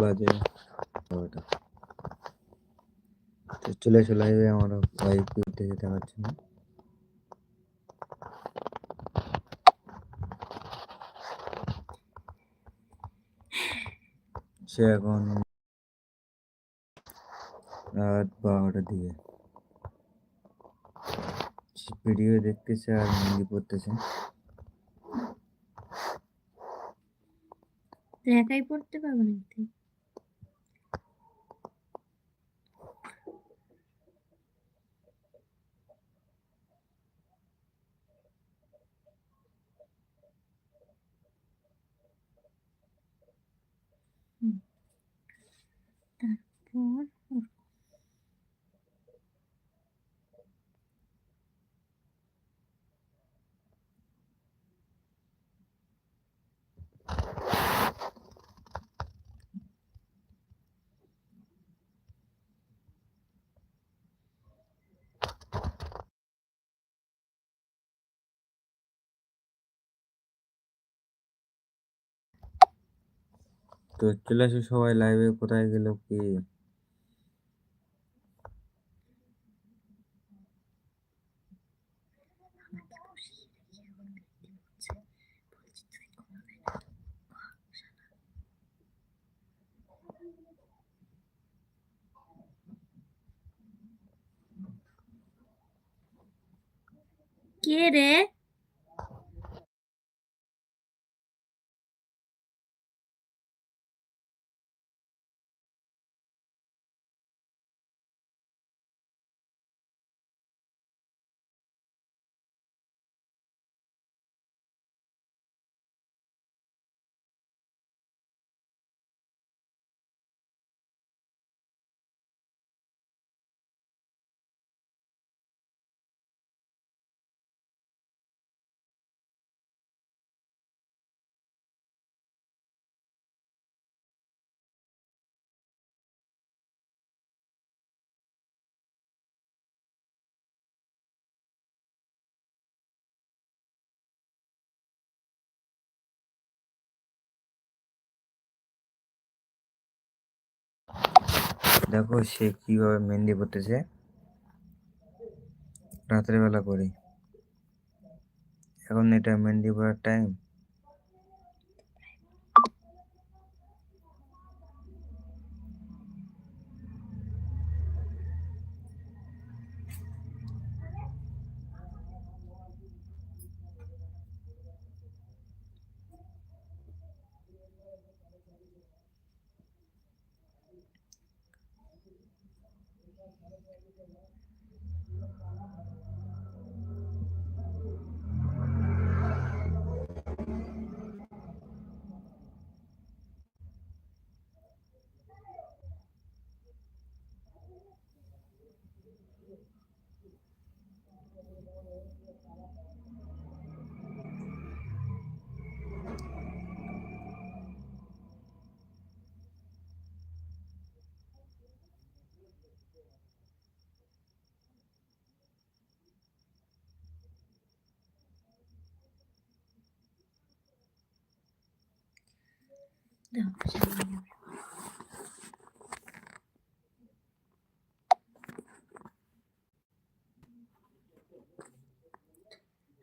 বাজে চলে চলে আসবে আমার ওয়াইফ দেখে দেখাচ্ছে না সে এখন রাত বারোটার দিকে। ভিডিও দেখতেছে আর মেহেন্দি পড়তেছে তো একাই পড়তে পারব না তুই হুম। তারপর তো চলে আসে সবাই লাইভে কোথায় গেল কি? কে বসিয়ে দেখো সে কীভাবে মেহেন্দি পড়তেছে রাত্রেবেলা বেলা করি। এখন এটা মেহেন্দি পড়ার টাইম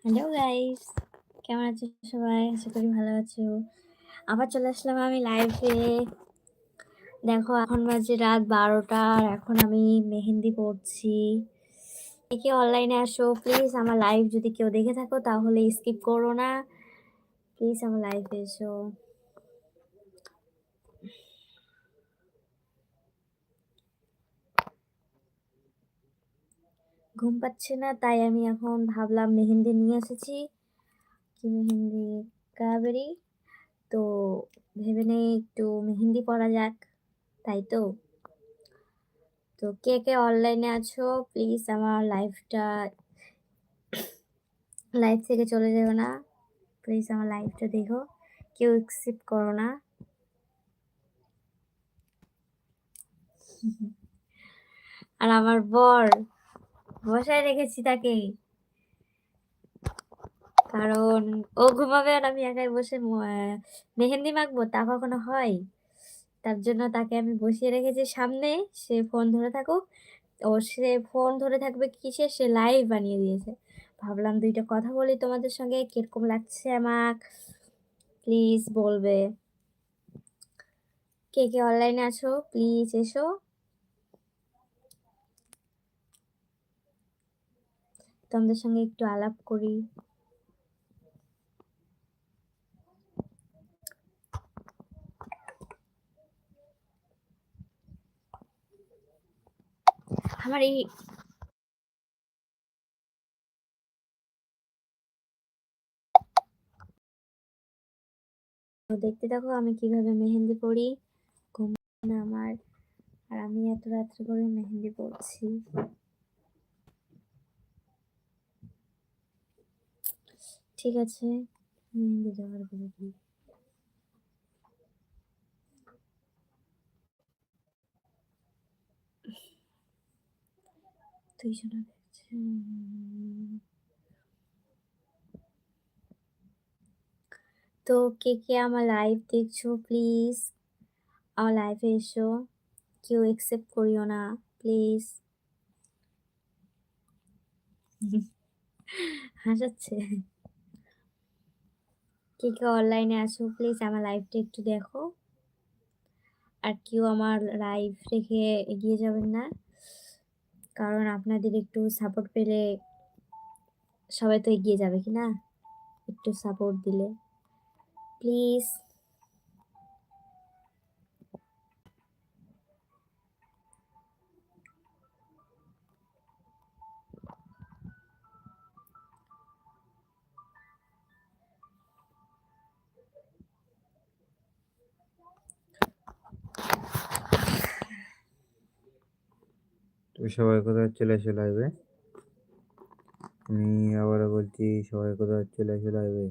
হ্যালো গাইস কেমন আছো সবাই? আশা করি ভালো আছো। আবার চলে আসলাম আমি লাইভে দেখো, এখন বাজে রাত বারোটা আর এখন আমি মেহেন্দি পড়ছি। কে অনলাইনে আসো প্লিজ আমার লাইভ যদি কেউ দেখে থাকো তাহলে স্কিপ করো না। প্লিজ আমার লাইভে এসো। ঘুম পাচ্ছে না, তাই আমি এখন ভাবলাম মেহেন্দি নিয়ে এসেছি। কি মেহেন্দি? কাবেরি। তো ভেবে নেই একটু মেহেন্দি পরা যাক, তাই তো? তো কে কে অনলাইনে আছো? প্লিজ আমার লাইফটা লাইভ থেকে চলে যাবে না। প্লিজ আমার লাইফটা দেখো, কেউ অ্যাকসেপ্ট করো না। আর আমার বর বসায় রেখেছি তাকে কারণ ও ঘুমাবে আর আমি একাই বসে মেহেন্দি মাখবো তা কখনো হয় তার জন্য তাকে আমি বসিয়ে রেখেছি সামনে। সে ফোন ধরে থাকুক। ও সে ফোন ধরে থাকবে কিসের? সে লাইভ বানিয়ে দিয়েছে। ভাবলাম দুইটা কথা বলি তোমাদের সঙ্গে। কীরকম লাগছে আমাক? প্লিজ বলবে। কে, কে অনলাইনে আছো প্লিজ এসো। তোমাদের সঙ্গে একটু আলাপ করি। আমার এই দেখতে থাকো আমি কীভাবে মেহেন্দি পড়ি। ঘুম আমার। আর আমি এত রাত্রে করে মেহেন্দি পড়ছি। ঠিক আছে। মেহেন্দি। তো কে, কে আমার লাইভ দেখছ প্লিজ আমার লাইভে এসো। কেউ অ্যাকসেপ্ট করিও না প্লিজ। হাসাচ্ছে। কে, কে অনলাইনে আসো প্লিজ আমার লাইভটা একটু দেখো। আর কেউ আমার লাইভ রেখে এগিয়ে যাবেন না। কারণ আপনাদের একটু সাপোর্ট পেলে সবাই তো এগিয়ে যাবে, কি না? একটু সাপোর্ট দিলে। প্লিজ। সবাই কোথায় চলে এসো লাইভে। আমি আবারও বলছি সবাই কোথায় চলে এসো লাইভে।